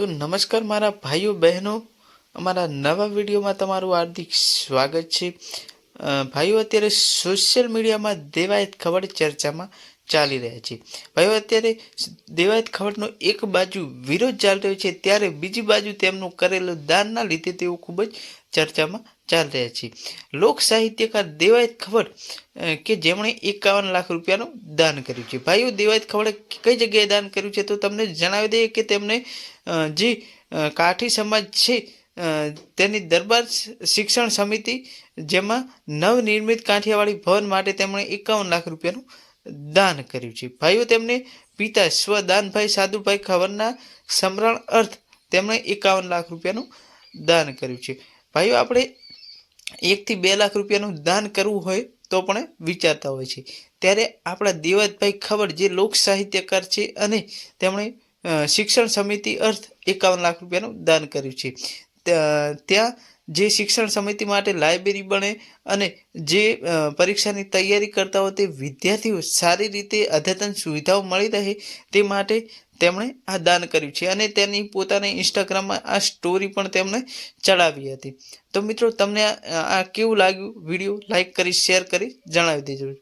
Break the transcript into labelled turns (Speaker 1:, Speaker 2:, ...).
Speaker 1: તો નમસ્કાર મારા ભાઈઓ, બહેનો. અમારા નવા વિડીયોમાં તમારું હાર્દિક સ્વાગત છે. ભાઈઓ, અત્યારે સોશિયલ મીડિયામાં દેવાયત ખબર ચર્ચામાં? ચાલી રહ્યા છે. ભાઈઓ, અત્યારે દેવાયત ખવડનો એક બાજુ વિરોધ ચાલી રહ્યો છે, ત્યારે બીજી બાજુ તેમનું કરેલું દાનના લીધે તેઓ ખૂબ જ ચર્ચામાં ચાલી રહ્યા છે. લોક સાહિત્યકાર દેવાયત ખબર કે જેમણે એકાવન લાખ રૂપિયાનું દાન કર્યું છે. ભાઈઓ, દેવાયત ખબરે કઈ જગ્યાએ દાન કર્યું છે તો તમને જણાવી દઈએ કે તેમને જે કાઠી સમાજ છે તેની દરબાર શિક્ષણ સમિતિ, જેમાં નવનિર્મિત કાઠિયાવાડી ભવન માટે તેમણે એકાવન લાખ રૂપિયાનું દાન કર્યું છે. ભાઈઓ, તેમને પિતા સ્વદાનભાઈ સાધુભાઈ ખબરના સમરણ અર્થ તેમણે એકાવન લાખ રૂપિયાનું દાન કર્યું છે. ભાઈઓ, આપણે એકથી બે લાખ રૂપિયાનું દાન કરવું હોય તો પણ વિચારતા હોય છે. ત્યારે આપણા દેવતભાઈ ખબર જે લોક સાહિત્યકાર છે અને તેમણે શિક્ષણ સમિતિ અર્થ એકાવન લાખ રૂપિયાનું દાન કર્યું છે. ત્યાં જે શિક્ષણ સમિતિ માટે લાઇબ્રેરી બને અને જે પરીક્ષાની તૈયારી કરતા હોય તે વિદ્યાર્થીઓ સારી રીતે અદ્યતન સુવિધાઓ મળી રહે તે માટે તેમણે આ દાન કર્યું છે અને તેની પોતાની ઇન્સ્ટાગ્રામમાં આ સ્ટોરી પણ તેમણે ચડાવી હતી. તો મિત્રો, તમને આ કેવું લાગ્યું? વીડિયો લાઇક કરી, શેર કરી જણાવી દેજો.